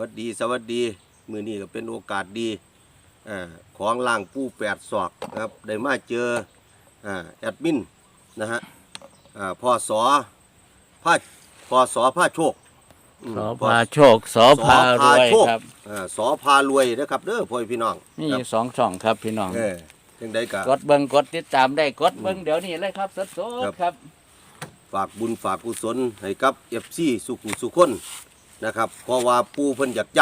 วัสดีสวัสดีมือนี้ก็เป็นโอกาสดีอาของล่างปูแปดศอกนะครับได้มาเจออ่าแอดมินนะฮะอ่าพ่อสอผ้าพ่อสอผ้าโชคอืมสอพ่อพาโชคสอพารวยโชคครับอ่าสอพารวยนะครับเด้อพ่อพี่น้องมีครับสองช่องครับพี่น้องเออจังใดก็กดเบิ้งกดติดตามได้กดเบิ้งเดี๋ยวนี้เลยครับสดครับๆครับ ฝากบุญฝากกุศลให้กับเอฟซีสุขุสุคน นะครับเพราะว่าปู่เพิ่นอยากจ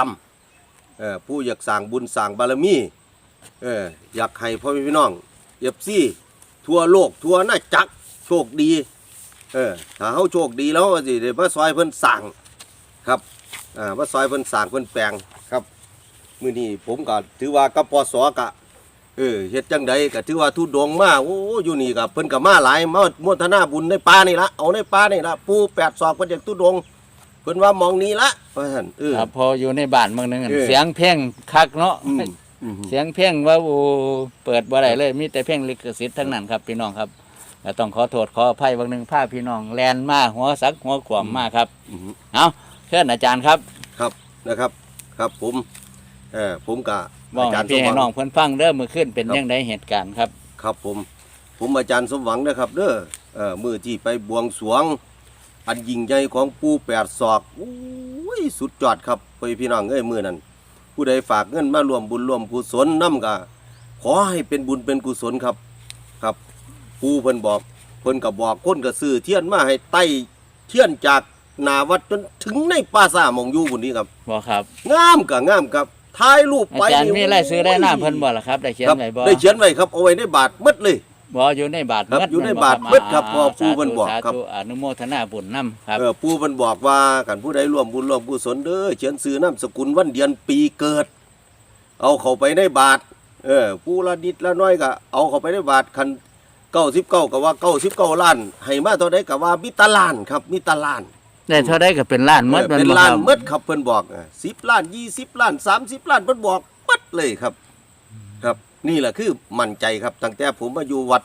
ำเออผู้อยากสร้างบุญสร้างบารมีเอออยากให้พ่อแม่พี่น้องเอฟซีทั่วโลกทั่วหน้าจักรโชคดีเออถ้าเฮาโชคดีแล้วสิได้มาซอยเพิ่นสร้างครับอ่ามาซอยเพิ่นสร้างเพิ่นแปลงครับมื้อนี้ผมก็ถือว่ากับปสกะเออเฮ็ดจังใดก็ถือว่าทุดงมาโอ้อยู่นี่ก็เพิ่นก็มาหลายมาโมทนาบุญในป่านี่ละเอาในป่านี่ละปูแปดศอกเพิ่นจากทุดง เพิ่นว่ามองนี้ละว่าซั่นเออ ครับพออยู่ในบ้านเมืองหนึงเออ เสียงเพลงคักเนาะอืมอืม เสียงเพลงว่าโอ้เปิดบ่ได้เลย มีแต่เพลงลิขสิทธิ์ทั้งนั้นครับพี่น้องครับก็ต้องขอโทษขออภัยบางหนึงพาพี่น้องแลนมาหัวสักหัวขวามมาครับอืมเอาเชิญอาจารย์ครับครับนะครับ ครับผมเออผมก็บอกอาจาให้รย์สพี่มหให้วังน้องเพิ่นฟังเด้อมื้อขึ้นเป็นครับยังไงเหตุการณ์ครับ ครับผม ผมอาจารย์สมหวังนะครับ เด้อเออมื้อที่ไปบวงสรวง อันยิ่งใหญ่ของปูแปดศอกโอ้ยสุดยอดครับไปพี่น้องเอ้ยมื้อนั้นผู้ใดฝากเงินมารวมบุญรวมกุศลนำก็ขอให้เป็นบุญเป็นกุศลครับครับผู้เพิ่นบอกเพิ่นก็บอกคนก็ซื้อเทียนมาให้ไต่เทียนจากหนาวัดจนถึงในป่าซ่าหมองอยู่บุนนี้ครับบ่ครับงามก็งามครับถ่ายรูปอาไปจารย์นี่มีรายซื้อได้น้ำเพิ่นบ่ล่ะครับได้เขียนครับไว้บ่ได้เขียนไว้ครับเอาไว้ในบาทหมดเลย บ่อยู่ในบาทครับเบิดอยู่ในแม่บาทบ่เบิดครับาพอปู่เพิ่นบอกสาธุครับสาธุอนุโมทนาบุญนํครับเออปู่เพิ่นบอกว่ากันผู้ใดร่วมบุญร่วมกุศลเด้อเขียนซื้อนามสกุลวันเดือนปีเกิด เอาเข้าไปในบาทเออผู้ละนิดละน้อยก็เอาเข้าไปในบาทคันเก้าสิบเก้าก็ว่าเก้าสิบเก้าล้านให้มาเท่าใดก็ว่ามิตรล้านครับมิตรล้านได้เท่าได้ก็เป็นล้านหมดเออเป็นบ่ล้านครับหมดครับเพิ่นบอกสิบล้านยี่สิบล้านสามสิบล้านเพิ่นบอกหมัดเลยครับ ครับ นี่แหละคือมั่นใจครับตั้งแต่ผมมาอยู่วัด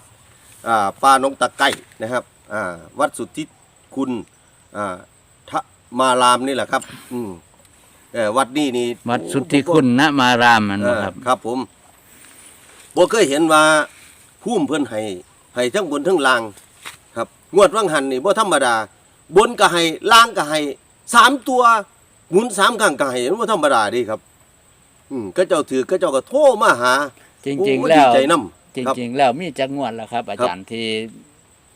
อ่าป่าหนองตะไก่นะครับอ่าวัดสุทธิคุณอ่าทะมารามนี่แหละครับ อืมเออวัดนี้นี่วัดสุทธิคุณณมารามมันเอบ่อครับ ครับ ผมบ่เคยเห็นว่าพุ่มเพิ่นให้ให้ทั้งบนทั้งล่าง ครับ งวดวังหันนี่บ่ธรรมดา บนก็ให้ล่างก็ให้สามตัวหมุนสามครั้งก็ให้บ่ธรรมดาเดีครับ อืมก็เจ้าถือก็เจ้าก็โทรมาหา จริงโอ้ๆแล้ดีวใจนํจครับ ริง ๆ แล้วมีจักงวดแล้วครับ อาจารย์ที่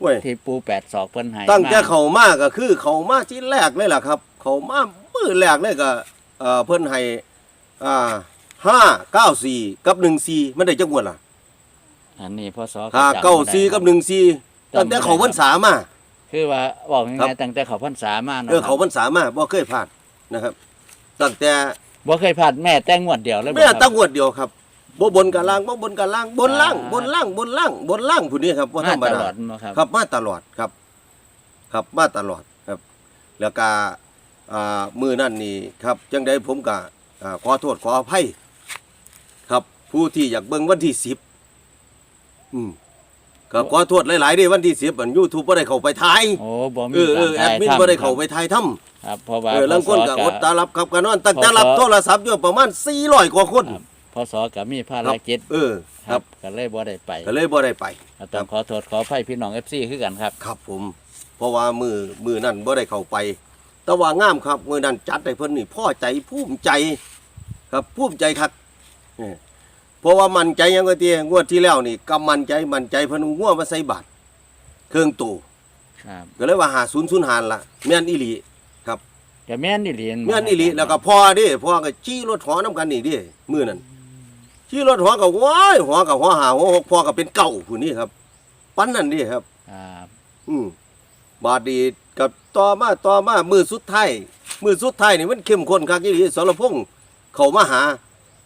เว้ยที่ปูแปดศอกเพิ่นให้ตั้งแต่มาเขามาก็คือเขามาที่แรกเลยล่ะครับ เขามามือแรกเลยก็เอ่อเพิ่นให้อ่าห้าเก้าสี่กับหนึ่งสี่มันได้จักงวดล่ะอันนี้พศห้าจำเก้าบ่ได้สี่กับหนึ่งสี่ตั้งแต่เขาพรรษามา คือว่าบอกยังครัไงบ ตั้งแต่เขาพรรษามาเนาะเออเขาพรรษามาบ่เคยพลาดนะครับตั้งแต่บ่เคยพลาดแม่แต่งวดเดียวเลยบ่แม่ครับตั้งงวดเดียวครับ บ่บนกับล่างบ่บนกับล่างบนล่างอ่าบนล่างบนล่างบนล่างผู้นี้ครับบ่ธรรมมาตดาลอดเนาะครับครับมาตลอดครับ ครับมาตลอดครับ แล้วก็อ่ามือนั่นนี่ครับ จังใดผมก็อ่าขอโทษขออภัยครับ ผู้ที่อยากเบิ่งวันที่สิบอืมก็ขอโทษหลายๆเด้วันที่สิบอันยูทูบบ่ได้เข้าไปถ่ายโอ้บ่มีเออเออแอการดมินถ่ายบ่ได้เข้าทำไปถ่ายทำครับเพราะว่าเออลางคนก็พศอดตารับครับก็นอนตั้งแต่พศรับโทรศัพท์อยู่ประมาณ400กว่าคน ครับ พศก็มีภารกิจเออคครัรับบก็เลยบ่ได้ไปก็เลยบ่ได้ไปก็ต้องขอโทษขออภัยพี่น้อง FC คือกันครับ ครับผม เพราะว่ามือมือนั่นบ่ได้เข้าไป แต่ว่างามครับ มือนั่นจัดให้เพิ่นนี่พ่อใจภูมิใจ ครับภูมิใจครับเออเพราะว่ามันใจยังก็เตียงวดที่แล้วนี่ก็มันใจมันใจเพิ่นงัวมาใส่บาทเครื่องตู้ครับก็เลยว่าหาศูนย์ศูนย์หานละแม่นอีหลีครับก็แม่นอีหลีแม่นอีหลีแล้วก็พ่อเดิพ่อก็จี้รถหอน้ำกันนี่เดิมือนั่น จี้รถหอก็ว้ายหอก็หัวหาหัวหกพ่อก็เป็นเก่าผู้นี้ครับ ปั้นนั่นดิครับ ครับอืมบาดดีกับต่อมาต่อมามือสุดท้ายมือสุดท้ายนี่มันเข้มข้นคักอีหลีสรพงษ์เข้ามาหา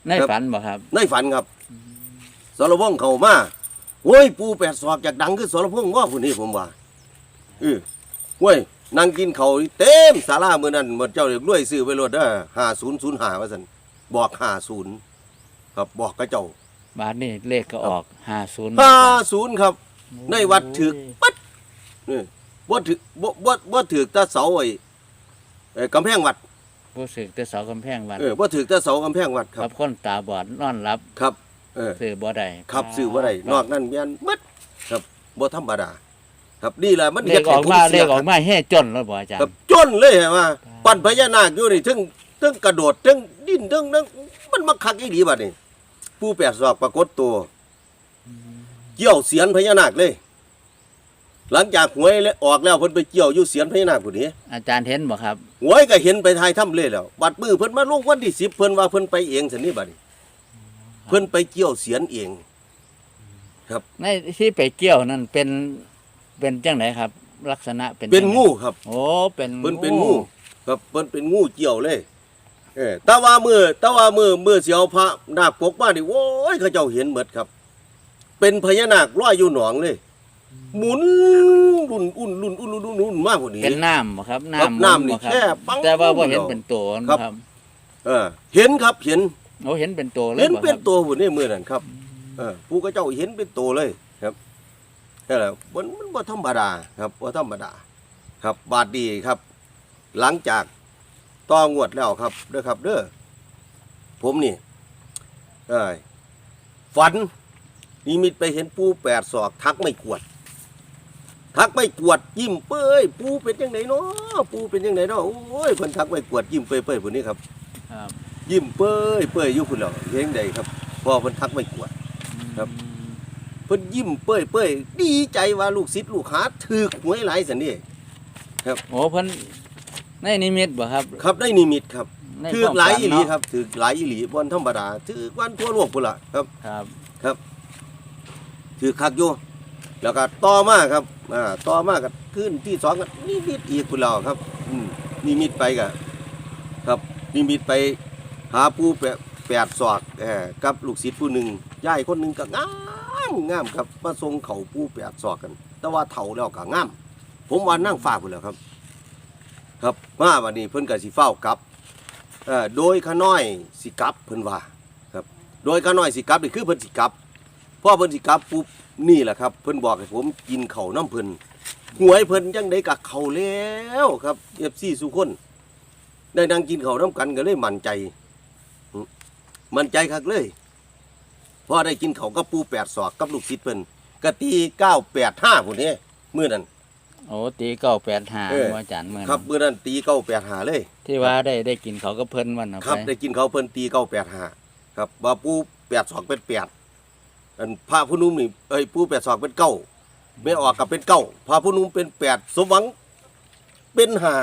ในฝันบ่ครับในฝันครับ สรพงษ์เข้ามาโอ้ย ปูแปดศอกจากดังคือสรพงษ์ว่าผู้นี้ผมว่าเออเว้ยนั่งกินเขาวเต็มศาลามื้อนั้นหมดเจ้าเรียกรวยซื้อไปรถเด้อ5005ว่าซั่นบอก50 ครับบอกกับเจ้าบาทนี้เลขก็ออก50 50ครับ ในวัดถึกปัดนี่บ่ถึกบ่บ่บ่ถึกแตาเสาไอ้ไอ้กำแพงวัดผู้สึกแต่เสากำแพงวัดเออบ่ถือแต่เสากำแพงวัดคครัรับบคนตาบอดนอนรับครับ เออซื้อบ่ได้ครับซื้อบ่ได้นอกนั้นแม่นหมดครับบ่ธรรมดาครับนี่แหละมันเลเฮ็ขดอให้อกผมมาเสีเลยขออกมาแห่จนแล้วบ่อาจารครับย์จนเลยเห็นว่าปั่นพญานาคอยู่นี่ถึงถึงกระโดดถึงดิ้นถึงนั่งมันมาคักอีหลีบัดนี้ ผู้แปดศอกปรากฏตัวเกี่ยวเสียนพญานาคเลย หลังจากหวยแล้วออกแล้วเพิ่นไปเกี่ยวอยู่เสียนพญานาคผู้นี้อาจารย์เห็นบ่ครับหวยก็เห็นไปทายถ้ำเลยแล้วบัดมือเพิ่นมาลงวันที่10เพิ่นว่าเพิ่นไปเองซั่นนี่บัดนี้เพิ่นไปเกี่ยวเสียนเองในที่ไปเกี่ยวนั่นเป็นเป็นจังไหนครับ ลักษณะเป็นเป็นจั่ใดงูครับ โอ้เป็นเพิ่นเป็นงูครับเพิ่นเป็นงูเกี่ยวเลย เออแต่ว่ามือแต่ว่ามือมือเสียวพระนาคปกมานี่โอ้ยเขาเจ้าเห็นหมดครับ เป็นพญานาคลอยอยู่หนองเลย หมุนรุ่นอุ่นรุ่นอุ่นรุ่นรุ่นมากกว่านี้ เป็นน้ำบ่ครับครับน้ำน้ำนี่บ่ครับแค่ปังแต่ว่าบ่เห็นเดียวเป็นตัวครับนะครับ เออเห็นครับเห็น โอ้เห็นเป็นตัวเลยเห็นบ่เป็คนรับตัวหุ่นนี่มือนั่นครับเออผู้ก็เจ้าเห็นเป็นตัวเลยครับนั่นแหละมันมันบ่ธรรมดาครับบ่ธรรมดา ครับบาดดีครับ หลังจาก ต่องวดแล้วครับเด้อครับ เด้อผมนี่เอ้ยฝันนิมิตไปเห็นปูแปดศอก ทักไม่กวด ทักไม่กวดยิ้มเป้ยปูเป็นยังไงเนาะปูเป็นยังไงเนาะโอ้ยเพิ่นทักไม่กวดยิ้มเป้ยเป้ยผู้นี้ครับ ครับยิ้มเป้ยเป้ยอยู่พุ่นแล้วเฮ็ดจั่งใดครับพอเพิ่นทักไม่กวด ครับ เพิ่นยิ้มเป้ยเป้ยดีใจว่าลูกศิษย์ลูกหาถือหวยหลายสันนี่ โอ้เพิ่น ในนิมิตบ่ครับ ครับได้นิมิตครับในถือความหลายฝันอีหลีเนาะครับถือหลายอีหลีบนธรรมดาถือวันทั่วโลกพุ่นล่ะครับ ครับ ถือคักอยู่แล้วก็ต่อมาครับอ่าต่อมากับขึ้นที่สองก็นิมิตอีกพุ่นแล้วครับอืมนิมิตไปก็ครับนิมิตไปหาผู้แปดแปดศอกเออกับลูกศิษย์ผู้หนึ่งยายคนหนึ่งก็งามงามครับมาทรงเขาผู้แปดศอกกัน แต่ว่าเฒ่าแล้วก็งาม ผมว่านั่งฟ้าพุ่นแล้วครับ ครับมาวันนี้เพิ่นก็สิเฝ้ากลับเอ่อโดยขาน้อยสิกลับเพิ่นว่าครับโดยขาน้อยสิกลับนี่คือเพิ่นสิกลับพอเพิ่นสิกลับปุ๊บนี่แหละครับ เพิ่นบอกให้ผมกินเข้าวน้ำเพิ่นหวยเพิ่นจังได้กับเขาแล้วครับ FC สุคนได้นั่งกินเขาวน้ำกันก็เลยมั่นใจอืมมั่นใจคักเลยพอได้กินเขาวกับปูแปดศอกกับลูกศิษย์เพิ่นกะตีเก้าแปดห้าพุ่นนี้มื้อนั้น โอ้ตีเก้าแปดห้าเออ อาจารย์เมื่อครับมื้อนั้นตีเก้าแปดห้าเลย ที่ว่าได้ได้กินเขาวก็เพิ่นวันน่ะครับ ไปได้กินเขาวเพิ่นตีเก้าแปดห้าครับว่าปูแปดสองเป็นแปดอันพระผู้นุ่มนี่เอ้ยปูแปดสองเป็นเก้าไม่ออกกับเป็นเก้าพระผู้นุ่มเป็นแปดสมหวังเป็นห้า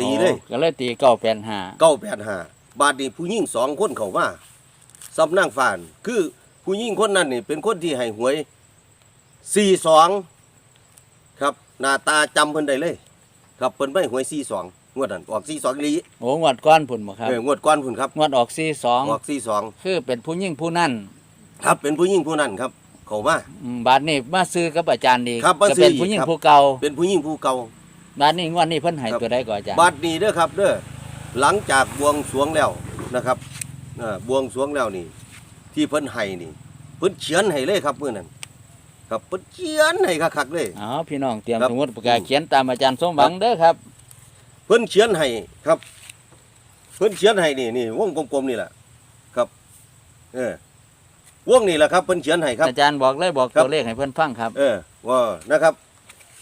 ดีเลย โอ้ก็เลยตีเก้าแปดห้าเก้าแปดห้าบาดนี้ผู้หญิงสองคนเขามาสำนั่งฟาน คือผู้หญิงคนนั้นนี่เป็นคนที่ให้หวยสี่สองครับ หน้าตาจำเพิ่นได้เลย ครับเพิ่นไม่หวยสี่สองงวดนั้นออกสี่สองลีโอ้งวดก้อนพุ่นบ่ครับเอองวดก้อนพุ่นครับงวดออกสี่สองออกสี่สองคือเป็นผู้ยิ่งผู้นั่นครับเป็นผู้หญิงผู้นั้นครับ เขามาอืมบาดนี้มาซื้อกับอาจารย์ดีครับมาก็ซื้อเป็นอีกผู้ยิ่งครับผู้เก่าเป็นผู้หญิงผู้เก่า บาดนี้งวดนี้เพิ่นให้ครับ ตัวใดก่อนอาจารย์บัดนี้เด้อครับเด้อหลังจากบวงสรวงแล้วนะครับเอ่อบวงสรวงแล้วนี่ ที่เพิ่นให้นี่ เพิ่นเขียนให้เลยครับมื้อนั้น ครับเพิ่นเขียนให้คักๆเลย อ๋อพี่น้องเตรียมครับ สมุดปากกาเขียนตามอาจารย์สมหวังเด้อครับ เพิ่นเขียนให้ครับ เพิ่นเขียนให้นี่นี่วงกลมๆนี่แหละครับ เออวงนี่แหละครับเพิ่นเขียนให้ครับ อาจารย์บอกเลยบอกครับ ตัวเลขให้เพิ่นฟังครับ เออว่านะครับ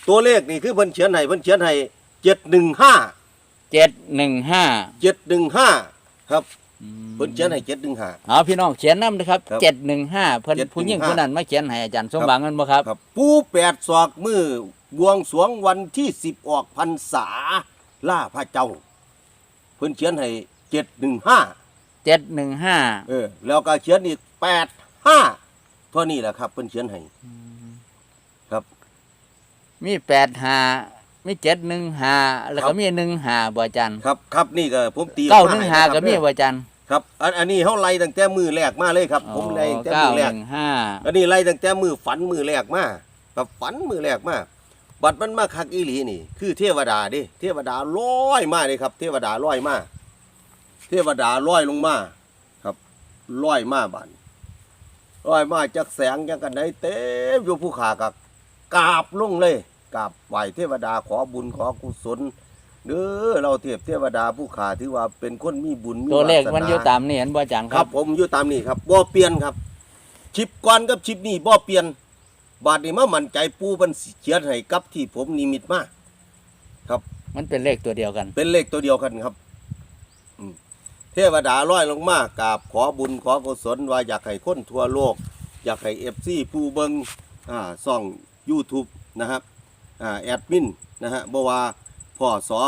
ตัวเลขนี่คือเพิ่นเขียนให้เพิ่นเขียนให้เจ็ดหนึ่งห้าเจ็ดหนึ่งห้าเจ็ดหนึ่งห้าครับ เพิ่นเขียนให้เจ็ดหนึ่งห้า เอาพี่น้องเขียนนำนะครับครับเจ็ดหนึ่งห้าเพิ่น715ผู้ยิ่งผู้นั้นมาเขียนให้อาจารย์สมหวังกันบ่ครับ ครับปูแปดศอกมือบวงสรวงวันที่สิบออกพรรษา ล่าพระเจ้า เพิ่นเขียนให้เจ็ดหนึ่งห้าเจ็ดหนึ่งห้าเออ แล้วก็เขียนอีกแปดห้าเท่านี้แหละครับ เพิ่นเขียนให้ ครับ มีแปดห้ามีเจ็ดหนึ่งห้าแล้วครัก็บมีหนึ่งห้าบ่อาจารย์ครับ ครับนี่ก็ผมตีเก้าหมนึ่งให้ห้านะครับก็มีเด้อบ่อาจารย์ ครับอันอันนี้เฮาไล่ตั้งแต่มือแรกมาเลยครับ ผมไล่ตั้งแต่เก้ามือแรหกนึ่งห้าอันนี้ไล่ตั้งแต่มือฝันมือแรกมากับฝันมือแรกมาบัดมันมาคักอีหลีนี่ คือเทวดาเดิเทวดาลอยมาเลยครับ เทวดาลอยมาเทวดาลอยลงมาครับลอยมาบันลอยมาจากแสงจากกันไหนเต็มอยู่ภูขากับกราบลงเลยกราบไหวเทวดาขอบุญขอกุศล เด้อเราเทพเทวดาผู้ขาถือว่าเป็นคนมีบุญมีตัวเลขวาสามันอยู่ตามนี่เห็นบ่อาจารย์คครัรับ บ ผมอยู่ตามนี้ครับบ่เปลี่ยนครับ ชิปก่อนกับชิปนี้บ่เปลี่ยน บาดนี้มามั่นใจปูเพิ่นสิเขียนให้กับที่ผมนิมิตมามันเป็นเลขตัวเดียวกัน เป็นเลขตัวเดียวกันครับอืมเทวดาร้อยลงมากราบขอบุญขอกุศลว่าอยากให้คนทั่วโลก อยากให้เอฟซีผู้เบิงอ่าซ่อง YouTube นะครับอ่าแอดมินนะฮะบ่ว่า พ่อสอ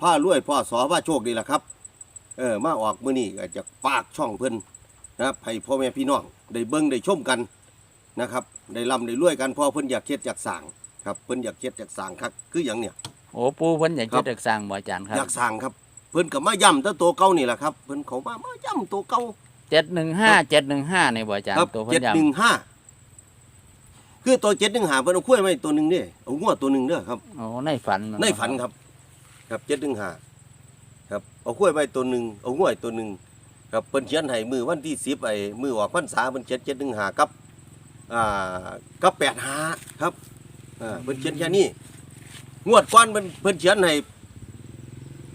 ผ้ารวยพ่อสอผ้าโชคดีล่ะครับ เออมาออกมื้อนี้ก็จะฝากช่องเพิ่นนะครับให้พ่อแม่พี่น้องได้เบิ่งได้ชมกันนะครับได้ร่ำได้รวยกันเพอเพิ่นอยากเฮ็ดอยากสร้างครับเพิ่นอยากเฮ็ดอยากสร้างครับคืออย่างเนี้ยโอ้ปูเพิ่นอยากครัจะบ เด็กสร้างบ่อาจารย์ครัอยากสร้างครับ เพิ่นก็มาย่ำแต่ตัวเก่านี่แหละครับเพิ่นเขามามาย่ำตัวเก่าบ715 715นี่บ่อาจารย์ครับตัวเพิ่เจ็ดนย้หนึ่งห้าคือตัวเจ็ดหนึ่งหาเพิ่นเอาคุ้ยไว้ตัวหนึ่งเนี่ยเอางวดตัวหนึ่งเด้อครับำโอ้ในฝันมัในฝันครับ ครับเจ็ดหนึ่งหาครับเอาคุ้ยไว้ตัวหนึ่งเอางวดตัวหนึ่งครับเพิ่นเขียนให้มือวันที่สิบไอ้มือออกพรรษาเพิ่นเขียนเจ็ดหนึ่งหากับอ่ากับแปดหาครับอ่าเพิ่นเขียนแค่นี้งวดก้อนเพิ่นเพิ่นเขียนให้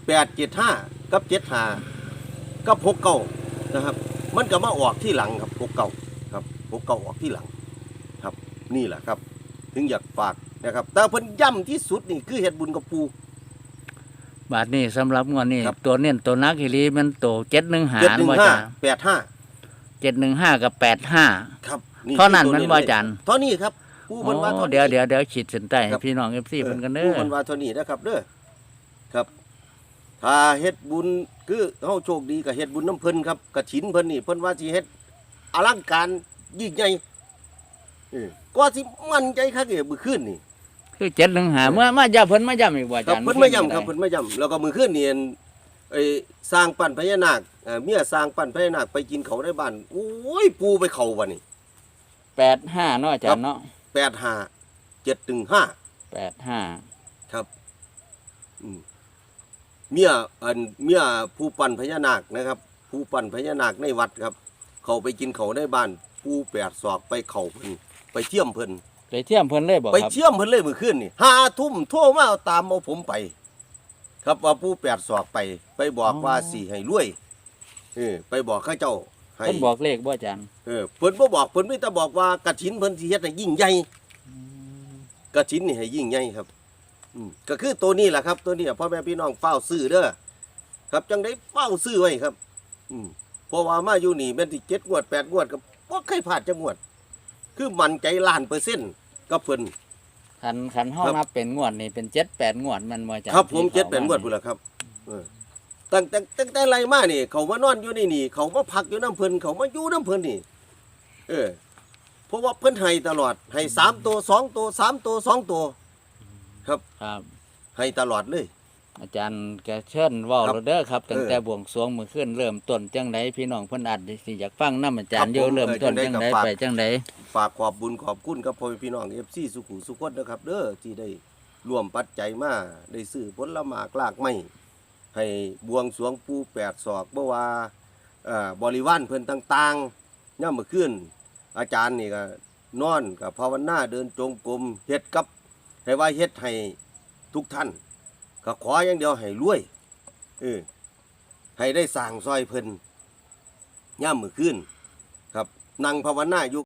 แปดเจ็ดห้ากับเจ็ดหากับหกเก้านะครับ มันก็มาออกที่หลังครับหกเก้าครับหกเก้าออกที่หลัง ครับนี่แหละครับ ถึงอยากฝากนะครับ แต่เพิ่นย่ำที่สุดนี่คือเฮ็ดบุญกับปู บาทนี้สำหรับงวดนี้ครับ ตัวเน้นตัวนักอีหลีมันตัว715เจ็ดหนึ่งบ่อาห้าจารย์แปดห้า715กับ85ครับเท่านั้นคือมันตัวบ่อาจารย์ เท่านี้ครับปูโอ้มันว่าท่านี้ เดี๋ยวเดี๋ยวเดี๋ยวขีดเส้นใต้ให้ครับ พี่น้อง FC เพิ่นกันเด้ปูอมันว่าเท่านี้นะครับเด้อครับ ถ้าเฮ็ดบุญคือเฮาโชคดีกับเฮ็ดบุญน้ำเพิ่นครับกระถินเพิ่นนี่เพิ่นว่าสิเฮ็ดอลังการยิ่งใหญ่เออก็สิมั่นใจคักเอ้มื้อคืนนี่ คือ715เมื่อมาย้ำเพิ่นมาย้ำอีกบ่อาครัจาบรย์เพิ่นไม่ย่ำครับเพิ่นไม่ย่ำแล้วก็มือขึ้นเนียนไอ้สร้างปั้นพญานาคเอ่อเมียสร้างปั้นพญานาคไปกินเขาในบ้านโอ้ยปูไปเขาวะนี่85เนาะอาจารย์เนาะแปดห้าเจ็ดถึงห้า85ครับอืมเมียอันเมียผู้ปั้นพญานาคนะครับ ผู้ปั้นพญานาคในวัดครับ เขาไปกินเขาในบ้านปูแปดศอกไปเขาเพิ่นไปเที่ยมเพิ่น ไปเที่ยมเพิ่นเลยบ่ไปครับเที่ยมเพิ่นเลยมือขึ้นนี่ห้าทุ่มโทรมาเอาตามเอาผมไป ครับว่าผู้แปดศอกไป ไปบอกว่าสี่ให้รวยเออไปบอกข้าเจ้าให้ เพิ่นบอกเลขบ่อาจารย์เออเพิ่นบ่บอกเพิ่นมีแต่บอกว่ากฐินเพิ่นสิเฮ็ดให้ยิ่งใหญ่กฐินนี่ให้ยิ่งใหญ่ครับอืมก็คือตัวนี้แหละครับ ตัวนี้พ่อแม่พี่น้องเฝ้าซื้อเด้อครับจังได้เฝ้าซื้อไว้ครับ อืมเพราะว่ามาอยู่นี่แม่นที่7งวด8งวดก็บ่เคยพลาดจักงวด คือมั่นใจล้านเปอร์เซ็นต์กับเพิ่นคันคันเฮาครับ นับเป็นงวดนี่เป็น7 8งวดมันบ่อาจารย์ครับผมที่เจ็ดข้าแปดงวดพุ่นละครับเออตั้งแต่ตั้งแต่ไรมานี่ เขามานอนอยู่นี่นี่ เขามาพักอยู่น้ำเพิ่นเขามาอยู่น้ำเพิ่นนี่ เออ เพราะว่าเพิ่นให้ตลอดให้สามตัวสองตัวสามตัวสองตัว ครับให้ตลอดเลย อาจารย์แกเชิญเว้าครับแล้วเด้อครับตั้งเออแต่บวงสรวงมื้อคืนเริ่มต้นจังไดพี่น้องเพิ่นอาจสิอยากฟังนํอาจารย์ครับอยู่ผมเริ่มต้นเออจัจังงใดไดก็ฝากไปจังไดฝากขอบบุญขอบคุณกับพ่อแม่พี่น้องเอฟซีสุขุสุขคนนะครับ เด้อที่ได้ร่วมปัจจัยมาได้ซื้อผลหมากลากไม้ให้บวงสรวงปูแปดศอกเมื่อว่าเอ่อบริวารเพิ่นต่างๆย่ามมื่อคืนอาจารย์นี่ก็นอนกับภาวนาเดินจงกรมเฮ็ดกับให้ว่าเฮ็ดให้ทุกท่าน ก็ขออย่างเดียวให้รวยเออให้ได้สร้างซอยเพิ่นย่ามมือขึ้นครับนั่งภาวนาอยู่